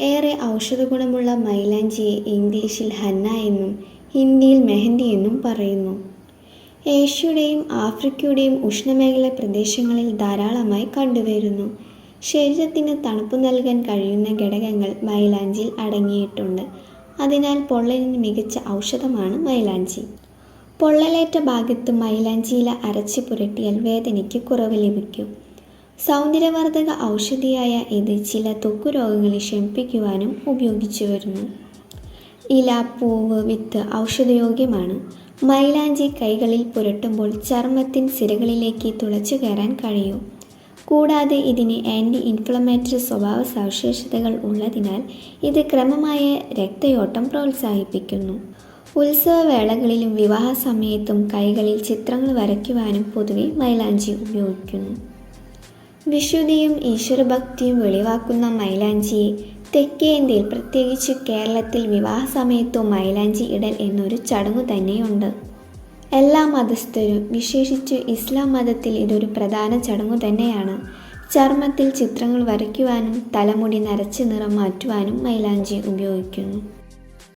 ഏറെ ഔഷധഗുണമുള്ള മൈലാഞ്ചിയെ ഇംഗ്ലീഷിൽ ഹന്ന എന്നും ഹിന്ദിയിൽ മെഹന്തി എന്നും പറയുന്നു. ഏഷ്യയുടെയും ആഫ്രിക്കയുടെയും ഉഷ്ണമേഖല പ്രദേശങ്ങളിൽ ധാരാളമായി കണ്ടുവരുന്നു. ശരീരത്തിന് തണുപ്പ് നൽകാൻ കഴിയുന്ന ഘടകങ്ങൾ മൈലാഞ്ചിയിൽ അടങ്ങിയിട്ടുണ്ട്. അതിനാൽ പൊള്ളലിന് മികച്ച ഔഷധമാണ് മൈലാഞ്ചി. പൊള്ളലേറ്റ ഭാഗത്ത് മൈലാഞ്ചിയില അരച്ച് പുരട്ടിയാൽ വേദനയ്ക്ക് കുറവ് ലഭിക്കും. സൗന്ദര്യവർദ്ധക ഔഷധിയായ ഇത് ചില ത്വക്ക് രോഗങ്ങളെ ശമിപ്പിക്കുവാനും ഉപയോഗിച്ചു വരുന്നു. ഇല പൂവ് വിത്ത് ഔഷധയോഗ്യമാണ്. മൈലാഞ്ചി കൈകളിൽ പുരട്ടുമ്പോൾ ചർമ്മത്തിൻ സിരകളിലേക്ക് തുളച്ചു കയറാൻ കഴിയും. കൂടാതെ ഇതിന് ആന്റി ഇൻഫ്ലമേറ്ററി സ്വഭാവ സവിശേഷതകൾ ഉള്ളതിനാൽ ഇത് ക്രമമായ രക്തയോട്ടം പ്രോത്സാഹിപ്പിക്കുന്നു. ഉത്സവവേളകളിലും വിവാഹ സമയത്തും കൈകളിൽ ചിത്രങ്ങൾ വരയ്ക്കുവാനും പൊതുവെ മൈലാഞ്ചി ഉപയോഗിക്കുന്നു. വിശുദ്ധിയും ഈശ്വരഭക്തിയും വെളിവാക്കുന്ന മൈലാഞ്ചി. തെക്കേ ഇന്ത്യയിൽ പ്രത്യേകിച്ച് കേരളത്തിൽ വിവാഹ സമയത്തോ മൈലാഞ്ചി ഇടൽ എന്നൊരു ചടങ്ങ് തന്നെയുണ്ട്. എല്ലാ മതസ്ഥരും വിശേഷിച്ച് ഇസ്ലാം മതത്തിൽ ഇതൊരു പ്രധാന ചടങ്ങു തന്നെയാണ്. ചർമ്മത്തിൽ ചിത്രങ്ങൾ വരയ്ക്കുവാനും തലമുടി നരച്ച് നിറം മാറ്റുവാനും മൈലാഞ്ചി ഉപയോഗിക്കുന്നു.